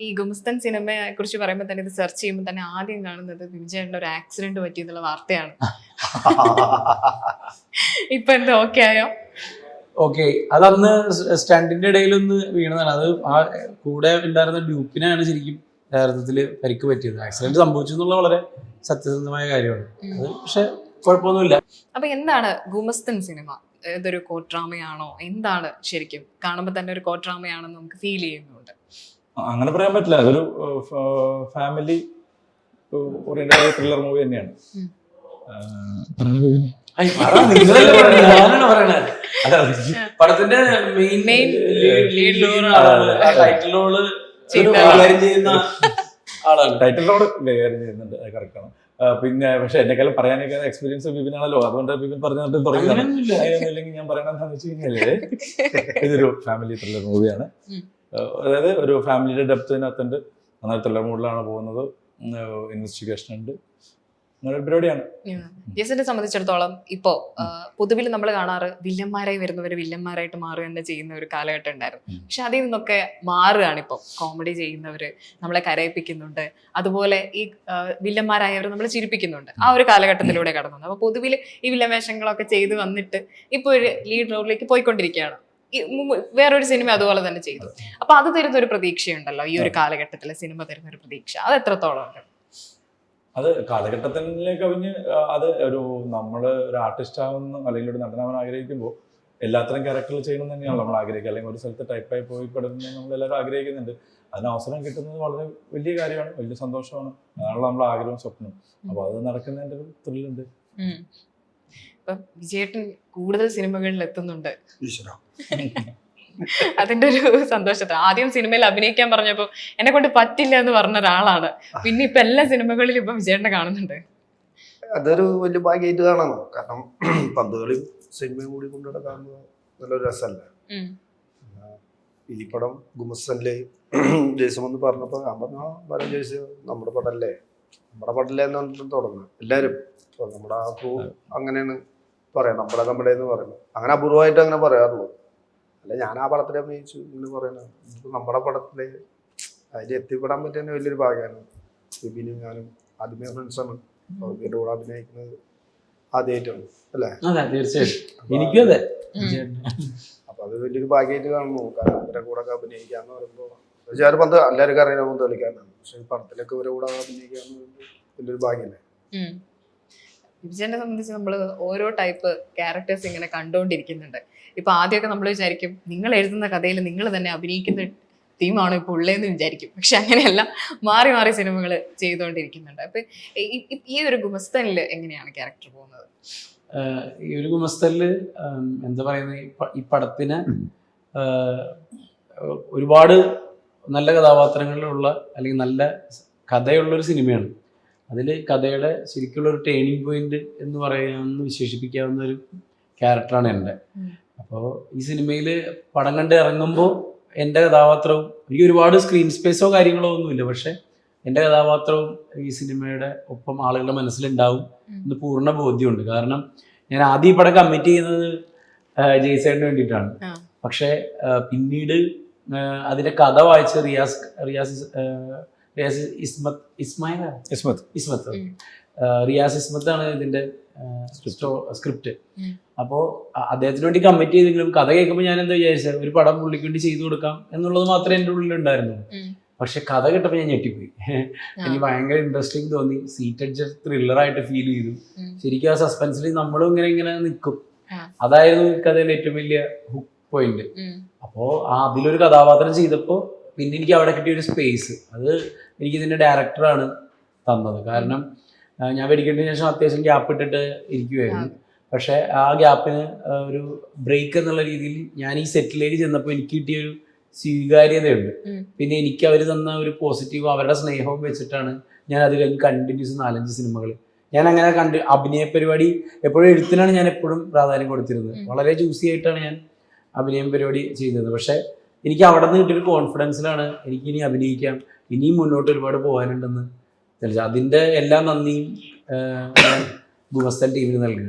ഈ ഗുമസ്തൻ സിനിമയെ കുറിച്ച് പറയുമ്പോൾ തന്നെ ഇത് സെർച്ച് ചെയ്യുമ്പോൾ തന്നെ ആദ്യം കാണുന്നത് വിജയന്റെ ഒരു ആക്സിഡന്റ് പറ്റിയെന്നുള്ള വാർത്തയാണ്. ഇപ്പൊ എന്താ ഓക്കെ ആയോ? ഓക്കെ അതന്ന് സ്റ്റണ്ടിന്റെ ഇടയിലൊന്ന് വീണതാണ്. അത് ആ കൂടെ ഉണ്ടായിരുന്ന ഡ്യൂപ്പിനാണ് ശരിക്കും യഥാർത്ഥത്തിൽ പരിക്ക് പറ്റിയത്. ആക്സിഡന്റ് സംഭവിച്ചു എന്നുള്ള വളരെ സത്യസന്ധമായ കാര്യമാണ്. അത് പക്ഷെ കുഴപ്പമൊന്നുമില്ല. അപ്പൊ എന്താണ് ഗുമസ്തൻ സിനിമ? ഇതൊരു കോട്രാമയാണോ? എന്താണ് ശരിക്കും കാണുമ്പോൾ തന്നെ ഒരു കോട്രാമയാണെന്ന് നമുക്ക് ഫീൽ ചെയ്യുന്നുണ്ട്. അങ്ങനെ പറയാൻ പറ്റില്ല. അതൊരു ഫാമിലി ഓറിയന്റഡ് ത്രില്ലർ മൂവി തന്നെയാണ്. പടത്തിന്റെ മെയിൻ ലീഡ് ടൈറ്റിൽ റോൾ ചെയ്യുന്ന കൈകാര്യം ചെയ്യുന്നുണ്ട്. കറക്റ്റ് ആണ്. പിന്നെ പക്ഷെ എന്നെക്കാളും പറയാനൊക്കെ എക്സ്പീരിയൻസ് ബിബിനാണല്ലോ അതുകൊണ്ട് ബിബിൻ പറഞ്ഞു തുടങ്ങി. ഞാൻ പറയണെന്താന്ന് വെച്ച് കഴിഞ്ഞാൽ ഇതൊരു ഫാമിലി ത്രില്ലർ മൂവിയാണ്. അതായത് ഒരു ഫാമിലിയുടെ ഡെപ്തിനകത്തുണ്ട്. നന്നായി ത്രില്ലർ മൂഡിലാണ് പോകുന്നത്. ഇൻവെസ്റ്റിഗേഷൻ ഉണ്ട്. യെസിനെ ഒരു പരിപാടിയാണ്. ജസിനെ സംബന്ധിച്ചിടത്തോളം ഇപ്പോ പൊതുവിൽ നമ്മൾ കാണാറ് വില്ലന്മാരായി വരുന്നവര് വില്ലന്മാരായിട്ട് മാറുക തന്നെ ചെയ്യുന്ന ഒരു കാലഘട്ടം ഉണ്ടായിരുന്നു. പക്ഷെ അതിൽ നിന്നൊക്കെ മാറുകയാണ് ഇപ്പൊ. കോമഡി ചെയ്യുന്നവര് നമ്മളെ കരയിപ്പിക്കുന്നുണ്ട്. അതുപോലെ ഈ വില്ലന്മാരായവർ നമ്മളെ ചിരിപ്പിക്കുന്നുണ്ട്. ആ ഒരു കാലഘട്ടത്തിലൂടെ കടന്നു. അപ്പൊ പൊതുവിൽ ഈ വില്ലവേഷങ്ങളൊക്കെ ചെയ്ത് വന്നിട്ട് ഇപ്പൊ ഒരു ലീഡ് റോളിലേക്ക് പോയിക്കൊണ്ടിരിക്കുകയാണ്. വേറൊരു സിനിമ അതുപോലെ തന്നെ ചെയ്തു. അപ്പൊ അത് തരുന്ന ഒരു പ്രതീക്ഷയുണ്ടല്ലോ ഈ ഒരു കാലഘട്ടത്തിലെ സിനിമ തരുന്ന ഒരു പ്രതീക്ഷ. അത് എത്രത്തോളം ഉണ്ട്? അത് കാലഘട്ടത്തിലേക്ക് കവിഞ്ഞ് അത് ഒരു നമ്മൾ ഒരു ആർട്ടിസ്റ്റ് ആവുന്ന അല്ലെങ്കിൽ ഒരു നടനാവാൻ ആഗ്രഹിക്കുമ്പോൾ എല്ലാത്തരം ക്യാരക്ടറിൽ ചെയ്യണം തന്നെയാണ് നമ്മൾ ആഗ്രഹിക്കുക. അല്ലെങ്കിൽ ഒരു സ്ഥലത്ത് ടൈപ്പായി പോയി പെടുന്ന നമ്മൾ എല്ലാവരും ആഗ്രഹിക്കുന്നുണ്ട്. അതിന് അവസരം കിട്ടുന്നത് വളരെ വലിയ കാര്യമാണ് വലിയ സന്തോഷമാണ്. അതാണ് നമ്മൾ ആഗ്രഹവും സ്വപ്നം അപ്പോൾ അത് നടക്കുന്നതിന്റെ ഒരു ത്രില്ലുണ്ട്. ഇപ്പൊ വിജയേട്ടൻ കൂടുതൽ സിനിമകളിൽ എത്തുന്നുണ്ട്. അതിന്റെ ഒരു സന്തോഷത്തിൽ ആദ്യം സിനിമയിൽ അഭിനയിക്കാൻ പറഞ്ഞപ്പോ എന്നെ കൊണ്ട് പറ്റില്ല എന്ന് പറഞ്ഞ ഒരാളാണ്. പിന്നെ ഇപ്പൊ എല്ലാ സിനിമകളിലും ഇപ്പൊ വിജയേട്ടനെ കാണുന്നുണ്ട്. അതൊരു വലിയ ഭാഗ്യമായിട്ട് കാണണം. കാരണം പന്ത് കളിയും സിനിമയും കൂടി കൊണ്ടുവിടെ കാണുന്നത് നല്ലൊരു രസമല്ലേ. ഈ പടം ഗുമസനിൽ ജയ്സം എന്ന് പറഞ്ഞപ്പോ ഞാൻ പറഞ്ഞു ആ വരാം ജയ്സ് നമ്മുടെ പടല്ലേ നമ്മുടെ പടലേ എന്ന് പറഞ്ഞിട്ട് തുടങ്ങുന്നത്. എല്ലാവരും ഇപ്പൊ നമ്മുടെ ആ ക്രൂ അങ്ങനെയാണ് പറയാം നമ്മുടെ നമ്മുടെ എന്ന് പറയുന്നത്. അങ്ങനെ അപൂർവമായിട്ട് അങ്ങനെ പറയാറുള്ളൂ. അല്ല ഞാൻ ആ പടത്തിൽ അഭിനയിച്ചു എന്ന് പറയുന്നത്. നമ്മുടെ പടത്തിൽ അതിൽ എത്തിപ്പെടാൻ പറ്റിയ വലിയൊരു ഭാഗ്യമാണ്. ബിബിനും ഞാനും ആദ്യമേ ഫ്രണ്ട്സാണ് അവരുടെ കൂടെ അഭിനയിക്കുന്നത് ആദ്യമായിട്ടാണ്. അല്ലേ? അതെ എനിക്കും. അപ്പൊ അത് വലിയൊരു ഭാഗ്യമായിട്ട് കാണുന്നു. കാരണം അവരുടെ കൂടെ അഭിനയിക്കാന്ന് പറയുമ്പോൾ ഞാൻ പന്ത് എല്ലാവർക്കും അറിയുന്ന പന്ത് കളിക്കാനാണ് പക്ഷെ ഈ പടത്തിലൊക്കെ ഇവരെ കൂടെ വലിയൊരു ഭാഗ്യല്ലേ. വിജയനെ സംബന്ധിച്ച് നമ്മൾ ഓരോ ടൈപ്പ് ക്യാരക്ടേഴ്സ് ഇങ്ങനെ കണ്ടുകൊണ്ടിരിക്കുന്നുണ്ട് ഇപ്പൊ ആദ്യമൊക്കെ നമ്മൾ വിചാരിക്കും നിങ്ങൾ എഴുതുന്ന കഥയിൽ നിങ്ങൾ തന്നെ അഭിനയിക്കുന്ന തീമാണ് ഇപ്പൊ ഉള്ളതെന്ന് വിചാരിക്കും. പക്ഷെ അങ്ങനെയല്ല മാറി മാറി സിനിമകൾ ചെയ്തുകൊണ്ടിരിക്കുന്നുണ്ട് അപ്പൊ ഈ- ഒരു ഗുമസ്തനിൽ എങ്ങനെയാണ് ക്യാരക്ടർ പോകുന്നത്? ഈ ഒരു ഗുമസ്തലിൽ എന്താ പറയുന്നത് ഈ പടത്തിന് ഒരുപാട് നല്ല കഥാപാത്രങ്ങളിലുള്ള അല്ലെങ്കിൽ നല്ല കഥയുള്ളൊരു സിനിമയാണ്. അതിൽ കഥയുടെ ശരിക്കുള്ള ഒരു ടേണിംഗ് പോയിന്റ് എന്ന് പറയാമെന്ന് വിശേഷിപ്പിക്കാവുന്ന ഒരു ക്യാരക്ടറാണ് എന്റെ. അപ്പോൾ ഈ സിനിമയിൽ പടം കണ്ട് ഇറങ്ങുമ്പോൾ എന്റെ കഥാപാത്രവും എനിക്ക് ഒരുപാട് സ്ക്രീൻ സ്പേസോ കാര്യങ്ങളോ ഒന്നുമില്ല പക്ഷേ എന്റെ കഥാപാത്രവും ഈ സിനിമയുടെ ഒപ്പം ആളുകളുടെ മനസ്സിലുണ്ടാവും എന്ന് പൂർണ ബോധ്യമുണ്ട്. കാരണം ഞാൻ ആദ്യം ഈ പടം കമ്മിറ്റ് ചെയ്യുന്നത് ജയ്സേടിന് വേണ്ടിയിട്ടാണ്. പക്ഷേ പിന്നീട് അതിന്റെ കഥ വായിച്ച റിയാസ് റിയാസ് റിയാസ് ഇസ്മത് ഇസ്മായിൽ ഇസ്മത്. ഇസ്മത്ത് റിയാസ് ഇസ്മത്ത് ആണ് ഇതിന്റെ സ്ക്രിപ്റ്റ് അപ്പോ അപ്പോൾ അദ്ദേഹത്തിന് വേണ്ടി കമ്മിറ്റ് ചെയ്തെങ്കിലും കഥ കേൾക്കുമ്പോൾ ഞാൻ എന്താ വിചാരിച്ചത് ഒരു പടം പുള്ളിക്ക് വേണ്ടി ചെയ്തു കൊടുക്കാം എന്നുള്ളത് മാത്രമേ എന്റെ ഉള്ളിൽ ഉണ്ടായിരുന്നു. പക്ഷെ കഥ കേട്ടപ്പോൾ ഞാൻ ഞെട്ടിപ്പോയി. എനിക്ക് ഭയങ്കര ഇൻട്രസ്റ്റിംഗ് തോന്നി. സീറ്റ് അഡ്ജസ്റ്റ് ത്രില്ലറായിട്ട് ഫീൽ ചെയ്തു. ശരിക്കും ആ സസ്പെൻസിൽ നമ്മളും ഇങ്ങനെ ഇങ്ങനെ നിൽക്കും. അതായിരുന്നു കഥയിൽ കഥയിലെ ഏറ്റവും വലിയ ഹുക്ക് പോയിന്റ് അപ്പോ ആ അതിലൊരു കഥാപാത്രം ചെയ്തപ്പോൾ പിന്നെ എനിക്ക് അവിടെ കിട്ടിയ ഒരു സ്പേസ് അത് എനിക്ക് ഇതിന്റെ ഡയറക്ടറാണ് തന്നത്. കാരണം ഞാൻ വെടിക്കേണ്ടതിന് ശേഷം അത്യാവശ്യം ഗ്യാപ്പ് ഇട്ടിട്ട് ഇരിക്കുമായിരുന്നു പക്ഷെ ആ ഗ്യാപ്പിന് ഒരു ബ്രേക്ക് എന്നുള്ള രീതിയിൽ ഞാൻ ഈ സെറ്റിലേക്ക് ചെന്നപ്പോൾ എനിക്ക് കിട്ടിയ ഒരു സ്വീകാര്യതയുണ്ട്. പിന്നെ എനിക്ക് അവർ തന്ന ഒരു പോസിറ്റീവ് അവരുടെ സ്നേഹവും വെച്ചിട്ടാണ് ഞാൻ അത് കഴിഞ്ഞ് കണ്ടിന്യൂസ് നാലഞ്ച് സിനിമകൾ ഞാൻ അങ്ങനെ കണ്ട് അഭിനയ പരിപാടി എപ്പോഴും എഴുത്തിനാണ് ഞാൻ എപ്പോഴും പ്രാധാന്യം കൊടുത്തിരുന്നത്. വളരെ ജ്യൂസി ആയിട്ടാണ് ഞാൻ അഭിനയം പരിപാടി ചെയ്തത്. പക്ഷെ എനിക്ക് അവിടെ നിന്ന് കിട്ടിയൊരു കോൺഫിഡൻസിലാണ് എനിക്ക് ഇനി അഭിനയിക്കാം. ഇനിയും മുന്നോട്ട് ഒരുപാട് പോകാനുണ്ടെന്ന്. അതിന്റെ എല്ലാ നന്ദിയും ഗുമസ്തൻ ടീമിന് നൽകുന്നു.